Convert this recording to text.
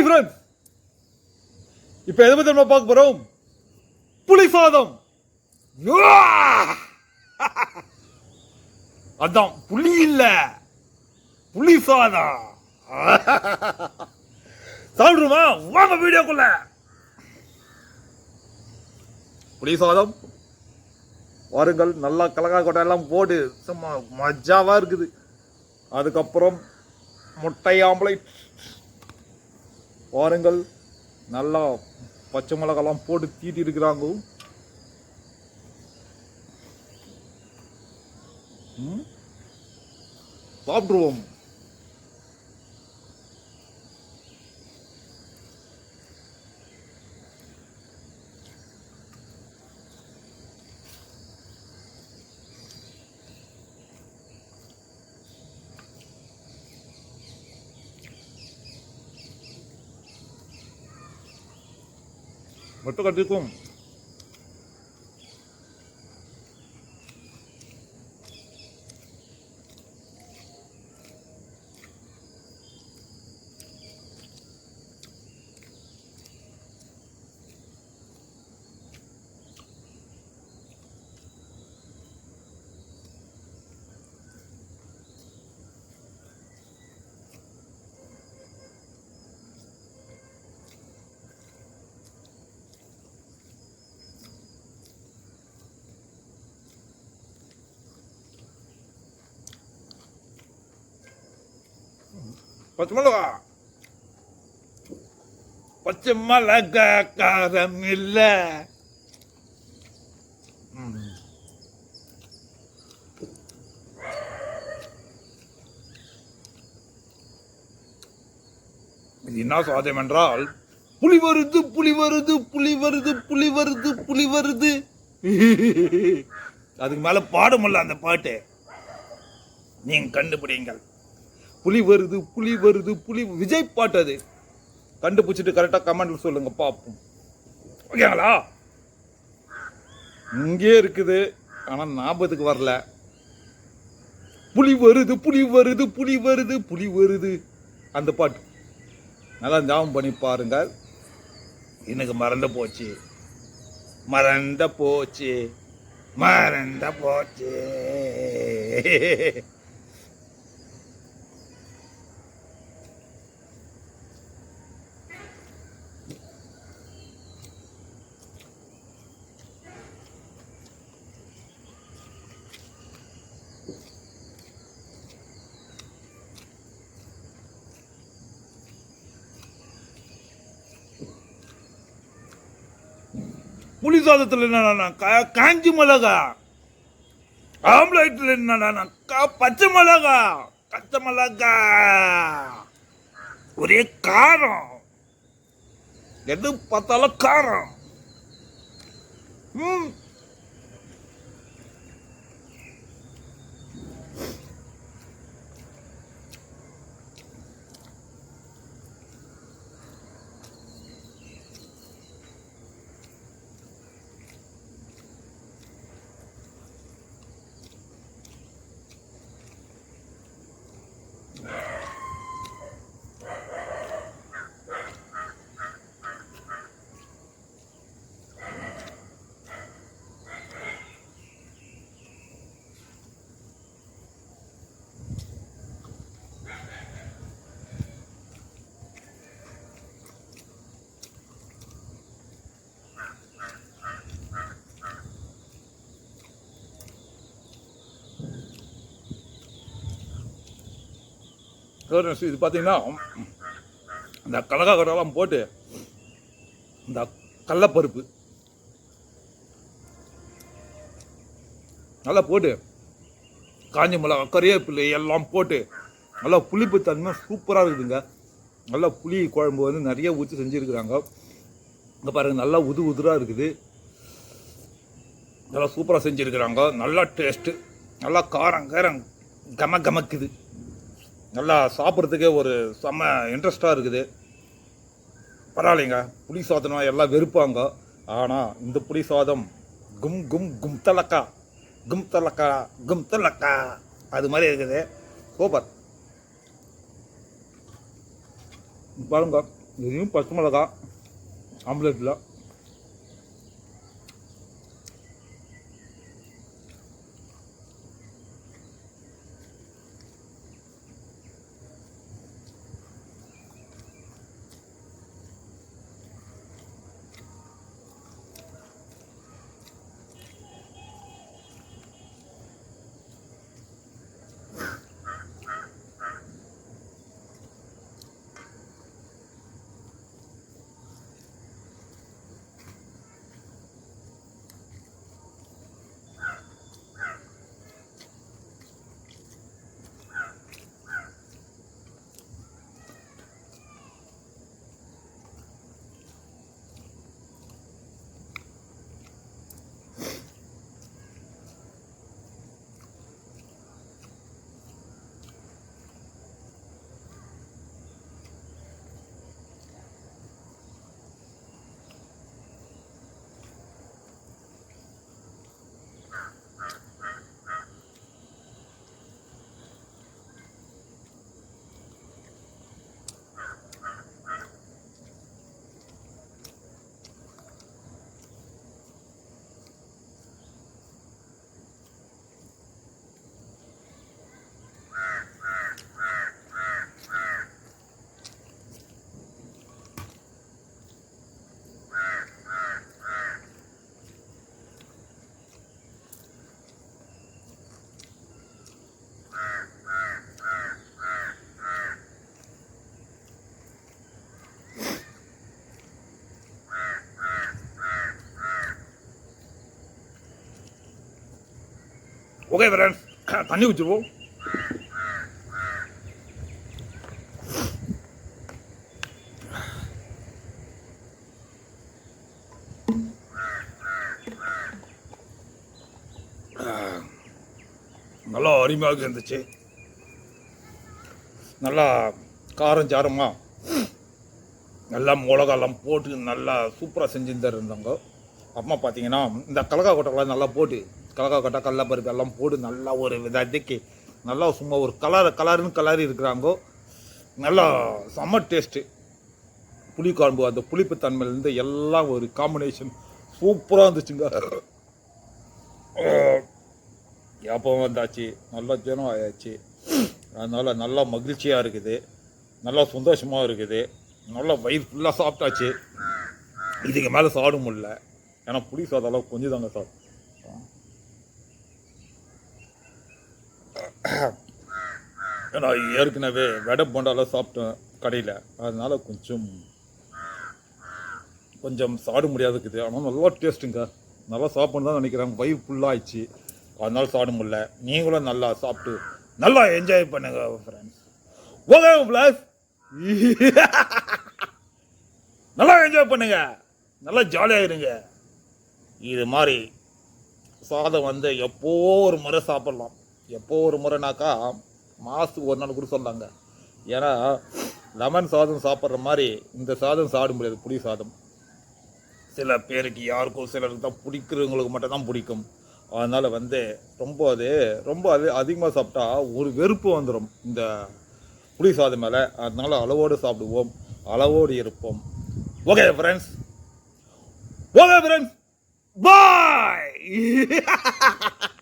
Hi friends இப்போ எதை பற்றி நம்ம பார்க்க போகிறோம் புளி சாதம். அதான் புளி இல்லை. புளி சாதம். சாப்பிடுமா? வாங்க வீடியோக்குள்ள. புளி சாதம். வாருங்கள் நல்லா கலகா கொட்டை எல்லாம் போட்டு சும்மா மஜாவாக இருக்குது. அதுக்கப்புறம் முட்டை ஆம்லேட் வாருங்கள். நல்லா பச்சை மிளகாலாம் போட்டு தீட்டி இருக்கிறாங்க. ம்? சாப்பிடுவோம் மட்டும் பச்சை மிளகா பச்சை மிளகா காரம் இல்லை இது என்ன சுவாதம் என்றால் புலி வருது புலி வருது புலி வருது புலி வருது புலி வருது. அதுக்கு மேல பாடுமல்ல அந்த பாட்டு. நீங்க கண்டுபிடிங்கள் புலி வருது புலி வருது புலி விஜய் பாட்டு அது. கண்டுபிடிச்சிட்டு கரெக்டாக கமெண்ட்ல சொல்லுங்க பார்ப்போம். ஓகேங்களா? இங்கே இருக்குது. ஆனால் ஞாபகத்துக்கு வரல. புலி வருது புலி வருது புலி வருது புலி வருது. அந்த பாட்டு. நல்லா ஞாபகம் பண்ணி பாருங்க எனக்கு மறந்து போச்சு. மறந்த போச்சு. மறந்த போச்சு. புளி சாதத்தில் என்னடாண்ணா கா- காஞ்சி மிளகா ஆம்லேட்டில் என்னடாண்ணா பச்சை மிளகா பச்சை மிளகா. ஒரே காரம். எது பார்த்தாலும் காரம். ம். இது பார்த்தீங்கன்னா இந்த கடலா போட்டு இந்த கடலப்பருப்பு நல்லா போட்டு காஞ்சி மிளகா கறிவேப்பிலை எல்லாம் போட்டு நல்லா புளிப்பு தன்மை சூப்பராக இருக்குதுங்க. நல்லா புளி குழம்பு வந்து நிறைய ஊற்றி செஞ்சுருக்குறாங்க. இங்கே பாருங்க நல்லா உது உதுராக இருக்குது. நல்லா சூப்பராக செஞ்சுருக்குறாங்க. நல்லா டேஸ்ட்டு நல்லா காரம் காரம் கம கமக்குது. நல்லா சாப்பிட்றதுக்கே ஒரு செம்ம இன்ட்ரெஸ்ட்டாக இருக்குது. பரவாயில்லைங்க. புளி சாதனம் எல்லாம் வெறுப்பாங்க. ஆனால் இந்த புளி சாதம் கும் கும் கும் தலக்கா கும் தலக்கா கும் தலக்கா. அது மாதிரி இருக்குது. சூப்பர். பாருங்க. இதையும் பச்சை மிளகா ஆம்லேட்டில் ஓகே வரேன் தண்ணி ஊற்றிடுவோம் நல்லா அருமையாக இருந்துச்சு. நல்லா காரம் சாரமாக நல்லா மிளகாலாம் போட்டு நல்லா சூப்பராக செஞ்சு இருந்தாங்க அம்மா பார்த்தீங்கன்னா இந்த கலக்கா கொட்டைலாம் நல்லா போட்டு கலக்கா கொட்டை கடல பருப்பு எல்லாம் போட்டு நல்லா ஒரு விதத்துக்கு நல்லா சும்மா ஒரு கலர் கலருன்னு கலர் இருக்கிறாங்கோ நல்லா செம்ம டேஸ்ட்டு புளிக்குழம்பு அந்த புளிப்பு தன்மையிலேருந்து எல்லாம் ஒரு காம்பினேஷன் சூப்பராக இருந்துச்சுங்க. எப்போ வந்தாச்சு நல்லா ஜனம் ஆயாச்சு. அதனால் நல்லா மகிழ்ச்சியாக இருக்குது. நல்லா சந்தோஷமாக இருக்குது. நல்லா வயிறு ஃபுல்லாக சாப்பிட்டாச்சு. இதுக்கு மேலே சாப்பிட முடியல. ஏன்னா புளி சாதம்லாம் கொஞ்சம் தாங்க சார். ஏன்னா ஏற்கனவே வடை போண்டாலாம் சாப்பிட்டேன் கடையில். அதனால் கொஞ்சம் கொஞ்சம் சாப்பிட முடியாது இருக்குது. ஆனால் நல்லா டேஸ்ட்டுங்க நல்லா சாப்பிட்ணும் தான் நினைக்கிறேன். வயிறு ஃபுல்லாகிடுச்சு அதனால சாப்பிட முடியல. நீங்களும் நல்லா சாப்பிட்டு நல்லா என்ஜாய் பண்ணுங்க ஃப்ரெண்ட்ஸ் ஓகே ப்ளஸ் நல்லா என்ஜாய் பண்ணுங்க. நல்லா ஜாலியாக இருங்க இது மாதிரி சாதம் வந்து எப்போ ஒரு முறை சாப்பிட்லாம். எப்போ ஒரு முறைனாக்கா மாதத்துக்கு ஒரு நாள் கூட சொல்லாங்க. ஏன்னா லெமன் சாதம் சாப்பிட்ற மாதிரி இந்த சாதம் சாப்பிட முடியாது புளி சாதம். சில பேருக்கு யாருக்கும் சிலருக்கு தான் பிடிக்கிறவங்களுக்கு மட்டும் தான் பிடிக்கும். அதனால் வந்து ரொம்ப அது ரொம்ப அது அதிகமாக சாப்பிட்டா ஒரு வெறுப்பு வந்துடும் இந்த புளி சாதம் மேலே. அதனால் அளவோடு சாப்பிடுவோம் அளவோடு இருப்போம். Okay friends okay friends Bye!